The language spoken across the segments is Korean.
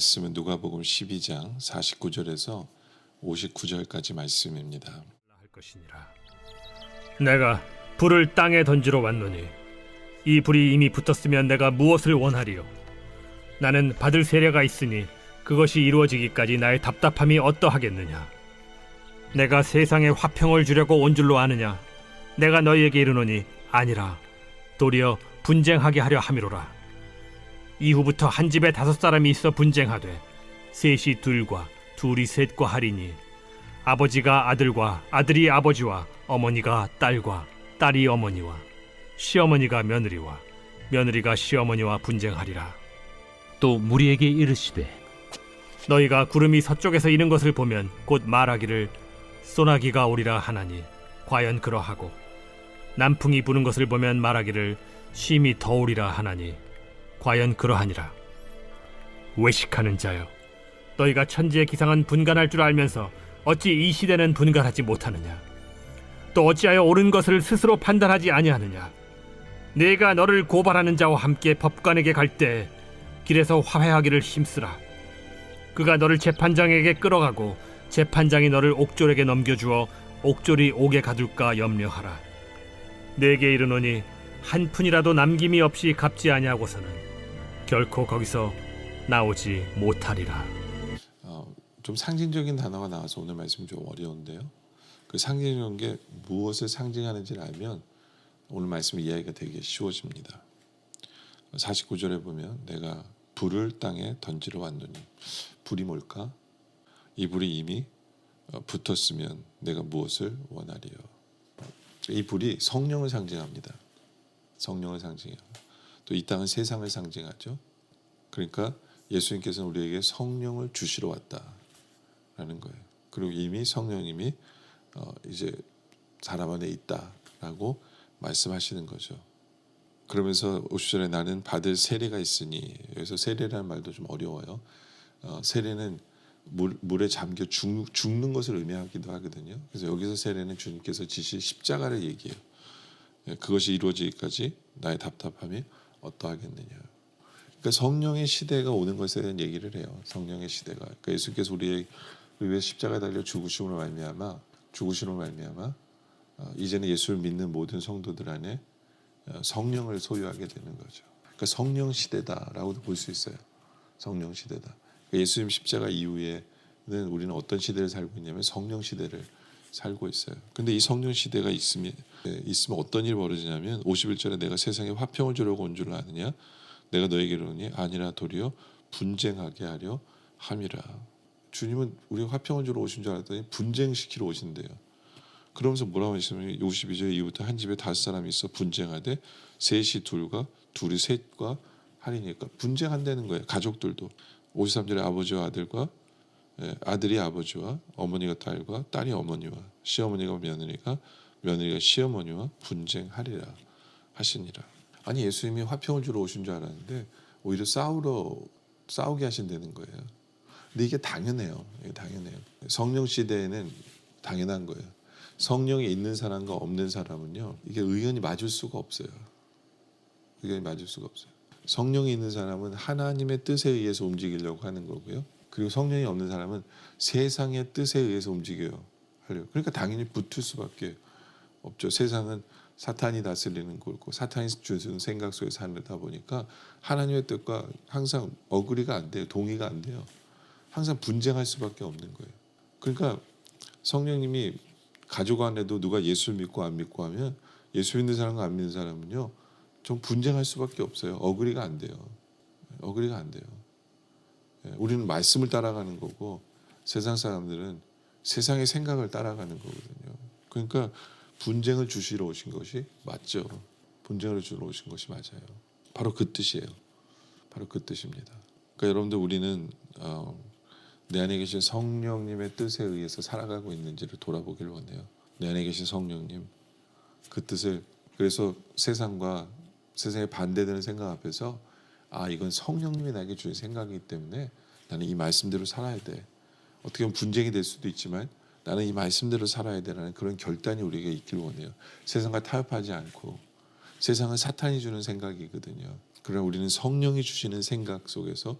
말씀은 누가복음 12장 49절에서 59절까지 말씀입니다. 할 것이니라. 내가 불을 땅에 던지러 왔노니 이 불이 이미 붙었으면 내가 무엇을 원하리요? 나는 받을 세례가 있으니 그것이 이루어지기까지 나의 답답함이 어떠하겠느냐? 내가 세상에 화평을 주려고 온 줄로 아느냐? 내가 너희에게 이르노니 아니라 도리어 분쟁하게 하려 함이로라. 이후부터 한 집에 다섯 사람이 있어 분쟁하되 셋이 둘과 둘이 셋과 하리니 아버지가 아들과 아들이 아버지와 어머니가 딸과 딸이 어머니와 시어머니가 며느리와 며느리가 시어머니와 분쟁하리라. 또 무리에게 이르시되 너희가 구름이 서쪽에서 이는 것을 보면 곧 말하기를 소나기가 오리라 하나니 과연 그러하고 남풍이 부는 것을 보면 말하기를 심히 더우리라 하나니 과연 그러하니라. 외식하는 자여 너희가 천지의 기상은 분간할 줄 알면서 어찌 이 시대는 분간하지 못하느냐? 또 어찌하여 옳은 것을 스스로 판단하지 아니하느냐? 내가 너를 고발하는 자와 함께 법관에게 갈 때 길에서 화해하기를 힘쓰라. 그가 너를 재판장에게 끌어가고 재판장이 너를 옥졸에게 넘겨주어 옥졸이 옥에 가둘까 염려하라. 내게 이르노니 한 푼이라도 남김이 없이 갚지 아니하고서는 결코 거기서 나오지 못하리라. 어, 좀 상징적인 단어가 나와서 오늘 말씀 좀 어려운데요. 그 상징적인 게 무엇을 상징하는지를 알면 오늘 말씀 이해하기가 되게 쉬워집니다. 49절에 보면 내가 불을 땅에 던지러 왔노니 불이 뭘까? 이 불이 이미 어, 붙었으면 내가 무엇을 원하리요? 이 불이 성령을 상징합니다. 성령을 상징해요. 또 이 땅은 세상을 상징하죠. 그러니까 예수님께서는 우리에게 성령을 주시러 왔다라는 거예요. 그리고 이미 성령님이 어, 이제 사람 안에 있다라고 말씀하시는 거죠. 그러면서 50절에 나는 받을 세례가 있으니 여기서 세례라는 말도 좀 어려워요. 어, 세례는 물, 물에 잠겨 죽, 죽는 것을 의미하기도 하거든요. 그래서 여기서 세례는 주님께서 지시 십자가를 얘기해요. 예, 그것이 이루어지기까지 나의 답답함이 어떠하겠느냐. 그러니까 성령의 시대가 오는 것에 대한 얘기를 해요. 성령의 시대가. 그러니까 예수께서 우리의 위해 십자가에 달려 죽으심으로 말미암아 죽으심으로 말미암아 어, 이제는 예수를 믿는 모든 성도들 안에 어, 성령을 소유하게 되는 거죠. 그러니까 성령 시대다라고도 볼 수 있어요. 성령 시대다. 그러니까 예수님 십자가 이후에는 우리는 어떤 시대를 살고 있냐면 성령 시대를 살고 있어요. 근데 이 성령 시대가 있으면 예, 있으면 어떤 일이 벌어지냐면 51절에 내가 세상에 화평을 주려고 온 줄 아느냐? 내가 너에게 이르노니 아니라 도리어 분쟁하게 하려 함이라. 주님은 우리 화평을 주러 오신 줄 알았더니 분쟁시키러 오신대요. 그러면서 뭐라고 하시냐면 52절 이후부터 한 집에 다섯 사람이 있어 분쟁하되 셋이 둘과 둘이 셋과 하리니까 분쟁한다는 거예요. 가족들도 53절에 아버지와 아들과 예, 아들이 아버지와 어머니가 딸과 딸이 어머니와 시어머니가 며느리가 며느리가 시어머니와 분쟁하리라 하시니라. 아니 예수님이 화평을 주러 오신 줄 알았는데 오히려 싸우러 싸우게 하신다는 거예요. 근데 이게 당연해요. 이게 당연해요. 성령 시대에는 당연한 거예요. 성령이 있는 사람과 없는 사람은요. 이게 의견이 맞을 수가 없어요. 의견이 맞을 수가 없어요. 성령이 있는 사람은 하나님의 뜻에 의해서 움직이려고 하는 거고요. 그리고 성령이 없는 사람은 세상의 뜻에 의해서 움직여요. 하려고. 그러니까 당연히 붙을 수밖에 없죠. 세상은 사탄이 다스리는 거고 사탄이 주는 생각 속에 살다 보니까 하나님의 뜻과 항상 어그리가 안 돼요. 동의가 안 돼요. 항상 분쟁할 수밖에 없는 거예요. 그러니까 성령님이 가족 안에도 누가 예수 믿고 안 믿고 하면 예수 믿는 사람과 안 믿는 사람은요 좀 분쟁할 수밖에 없어요. 어그리가 안 돼요. 어그리가 안 돼요. 예, 우리는 말씀을 따라가는 거고 세상 사람들은 세상의 생각을 따라가는 거거든요. 그러니까 분쟁을 주시러 오신 것이 맞죠. 분쟁을 주러 오신 것이 맞아요. 바로 그 뜻이에요. 바로 그 뜻입니다. 그러니까 여러분들 우리는 어, 내 안에 계신 성령님의 뜻에 의해서 살아가고 있는지를 돌아보길 원해요. 내 안에 계신 성령님 그 뜻을 그래서 세상과 세상에 반대되는 생각 앞에서 아 이건 성령님이 나에게 주신 생각이기 때문에 나는 이 말씀대로 살아야 돼. 어떻게 보면 분쟁이 될 수도 있지만 나는 이 말씀대로 살아야 되라는 그런 결단이 우리에게 있길 원해요. 세상과 타협하지 않고 세상은 사탄이 주는 생각이거든요. 그러나 우리는 성령이 주시는 생각 속에서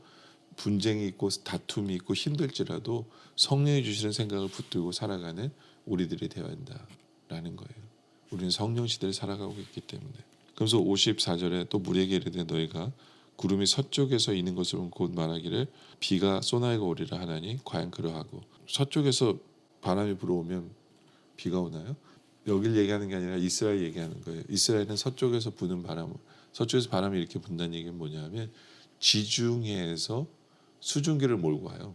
분쟁이 있고 다툼이 있고 힘들지라도 성령이 주시는 생각을 붙들고 살아가는 우리들이 되어야 한다라는 거예요. 우리는 성령 시대를 살아가고 있기 때문에. 그래서 54절에 또 무리에게 이르되 너희가 구름이 서쪽에서 이는 것을 곧 말하기를 비가 소나이가 오리라 하나니 과연 그러하고 서쪽에서 바람이 불어오면 비가 오나요? 여길 얘기하는 게 아니라 이스라엘 얘기하는 거예요. 이스라엘은 서쪽에서 부는 바람, 서쪽에서 바람이 이렇게 분다는 얘기는 뭐냐면 지중해에서 수증기를 몰고 와요.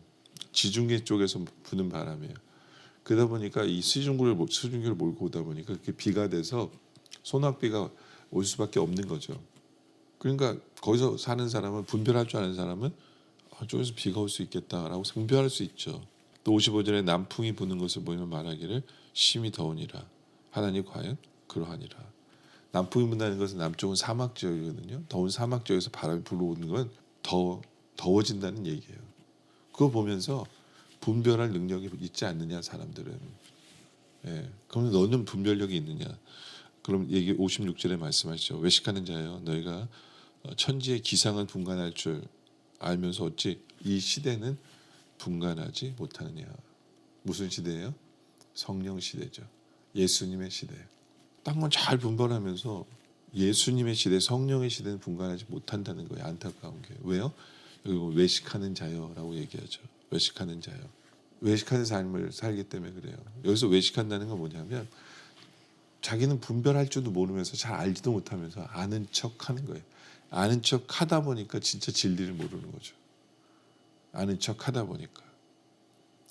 지중해 쪽에서 부는 바람이에요. 그러다 보니까 이 수증기를 몰- 수증기를 몰고 오다 보니까 그게 비가 돼서 소낙비가 올 수밖에 없는 거죠. 그러니까 거기서 사는 사람은 분별할 줄 아는 사람은 아, 저기서 비가 올 수 있겠다라고 분별할 수 있죠. 또 55절에 남풍이 부는 것을 보이면 말하기를 심히 더우니라. 하나님 과연 그러하니라. 남풍이 분다는 것은 남쪽은 사막 지역이거든요. 더운 사막 지역에서 바람이 불어오는 건 더 더워진다는 얘기예요. 그거 보면서 분별할 능력이 있지 않느냐 사람들은. 예. 그럼 너는 분별력이 있느냐? 그럼 얘기 56절에 말씀하시죠. 외식하는 자여 너희가 어, 천지의 기상은 분간할 줄 알면서 어찌 이 시대는 분간하지 못하느냐. 무슨 시대예요? 성령 시대죠. 예수님의 시대. 딴건잘 분별하면서 예수님의 시대, 성령의 시대는 분간하지 못한다는 거예요. 안타까운 게. 왜요? 여기 외식하는 자여라고 얘기하죠. 외식하는 자여. 외식하는 삶을 살기 때문에 그래요. 여기서 외식한다는 건 뭐냐면 자기는 분별할 줄도 모르면서 잘 알지도 못하면서 아는 척 하는 거예요. 아는 척 하다 보니까 진짜 진리를 모르는 거죠. 아는 척 하다 보니까.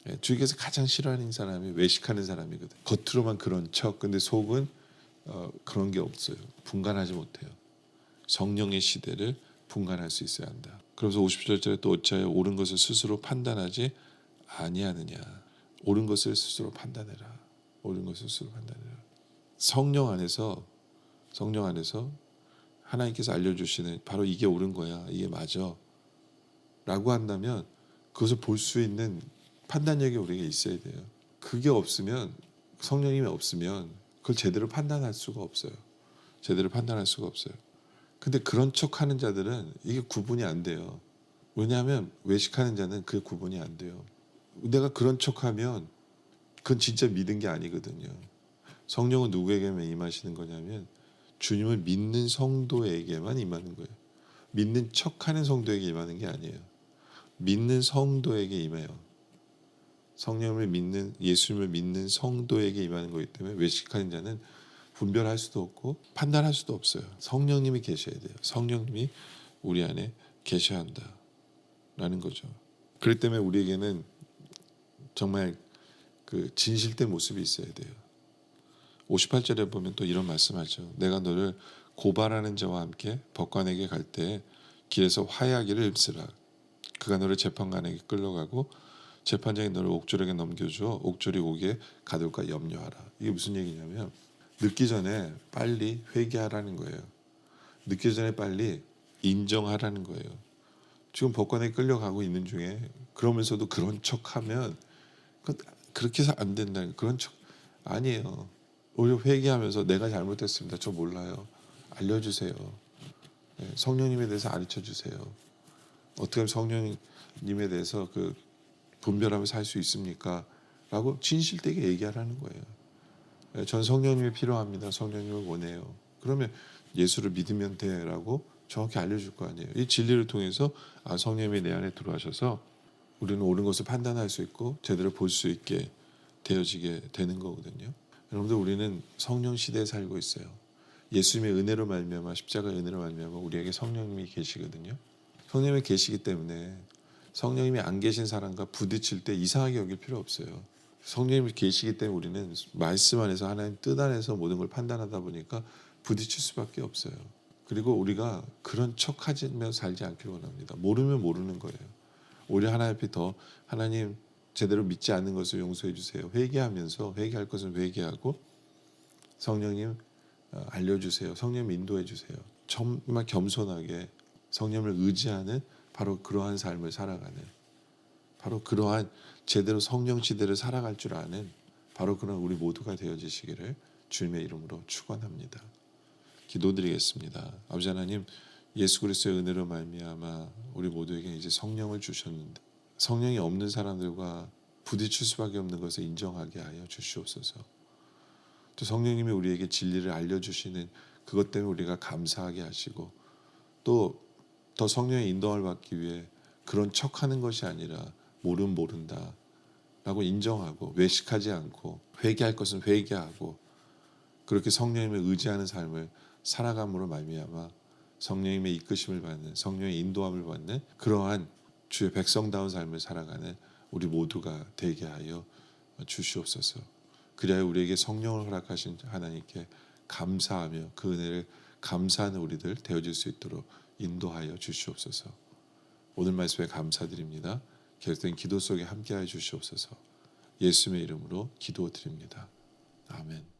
예, 주님께서 가장 싫어하는 사람이 외식하는 사람이거든. 겉으로만 그런 척, 근데 속은 어, 그런 게 없어요. 분간하지 못해요. 성령의 시대를 분간할 수 있어야 한다. 그래서 50절에 또 어찌하여 옳은 것을 스스로 판단하지 아니하느냐. 옳은 것을 스스로 판단해라. 옳은 것을 스스로 판단해라. 성령 안에서 성령 안에서 하나님께서 알려주시는 바로 이게 옳은 거야. 이게 맞아. 라고 한다면 그것을 볼 수 있는 판단력이 우리에게 있어야 돼요. 그게 없으면 성령님이 없으면 그걸 제대로 판단할 수가 없어요. 제대로 판단할 수가 없어요. 근데 그런 척 하는 자들은 이게 구분이 안 돼요. 왜냐하면 외식하는 자는 그 구분이 안 돼요. 내가 그런 척 하면 그건 진짜 믿은 게 아니거든요. 성령은 누구에게만 임하시는 거냐면 주님을 믿는 성도에게만 임하는 거예요. 믿는 척하는 성도에게 임하는 게 아니에요. 믿는 성도에게 임해요. 성령을 믿는 예수님을 믿는 성도에게 임하는 거기 때문에 외식하는 자는 분별할 수도 없고 판단할 수도 없어요. 성령님이 계셔야 돼요. 성령님이 우리 안에 계셔야 한다라는 거죠. 그렇기 때문에 우리에게는 정말 그 진실된 모습이 있어야 돼요. 58절에 보면 또 이런 말씀하죠. 내가 너를 고발하는 자와 함께 법관에게 갈 때 길에서 화해하기를 흡스라. 그가 너를 재판관에게 끌러가고 재판장이 너를 옥졸에게 넘겨줘 옥졸이 오게 가둘까 염려하라. 이게 무슨 얘기냐면 늦기 전에 빨리 회개하라는 거예요. 늦기 전에 빨리 인정하라는 거예요. 지금 법관에 끌려가고 있는 중에 그러면서도 그런 척하면 그 그렇게 해서 안 된다. 그런 척 아니에요. 오히려 회개하면서 내가 잘못했습니다. 저 몰라요. 알려주세요. 네, 성령님에 대해서 가르쳐 주세요. 어떻게 하면 성령님에 대해서 그 분별하며 살수 있습니까? 라고 진실되게 얘기하라는 거예요. 네, 전 성령님이 필요합니다. 성령님을 원해요. 그러면 예수를 믿으면 돼라고 정확히 알려줄 거 아니에요. 이 진리를 통해서 아 성령님이 내 안에 들어와셔서 우리는 옳은 것을 판단할 수 있고 제대로 볼 수 있게 되어지게 되는 거거든요. 여러분들 우리는 성령 시대에 살고 있어요. 예수님의 은혜로 말미암아 십자가의 은혜로 말미암아 우리에게 성령님이 계시거든요. 성령님이 계시기 때문에 성령님이 안 계신 사람과 부딪힐 때 이상하게 여길 필요 없어요. 성령님이 계시기 때문에 우리는 말씀 안에서 하나님 뜻 안에서 모든 걸 판단하다 보니까 부딪힐 수밖에 없어요. 그리고 우리가 그런 척하며 살지 않기를 원합니다. 모르면 모르는 거예요. 오히려 하나님 앞에 더 하나님 제대로 믿지 않는 것을 용서해 주세요. 회개하면서 회개할 것은 회개하고 성령님 어, 알려주세요. 성령 인도해 주세요. 정말 겸손하게 성령을 의지하는 바로 그러한 삶을 살아가는 바로 그러한 제대로 성령 시대를 살아갈 줄 아는 바로 그런 우리 모두가 되어지시기를 주님의 이름으로 축원합니다. 기도드리겠습니다. 아버지 하나님 예수 그리스도의 은혜로 말미암아 우리 모두에게 이제 성령을 주셨는데 성령이 없는 사람들과 부딪힐 수밖에 없는 것을 인정하게 하여 주시옵소서. 또 성령님이 우리에게 진리를 알려주시는 그것 때문에 우리가 감사하게 하시고 또 더 성령의 인도를 받기 위해 그런 척하는 것이 아니라 모름 모른다 라고 인정하고 외식하지 않고 회개할 것은 회개하고 그렇게 성령님을 의지하는 삶을 살아감으로 말미암아 성령님의 이끄심을 받는 성령의 인도함을 받는 그러한 주의 백성다운 삶을 살아가는 우리 모두가 되게 하여 주시옵소서. 그리하여 우리에게 성령을 허락하신 하나님께 감사하며 그 은혜를 감사하는 우리들 되어질 수 있도록 인도하여 주시옵소서. 오늘 말씀에 감사드립니다. 계속된 기도 속에 함께하여 주시옵소서. 예수님의 이름으로 기도드립니다. 아멘.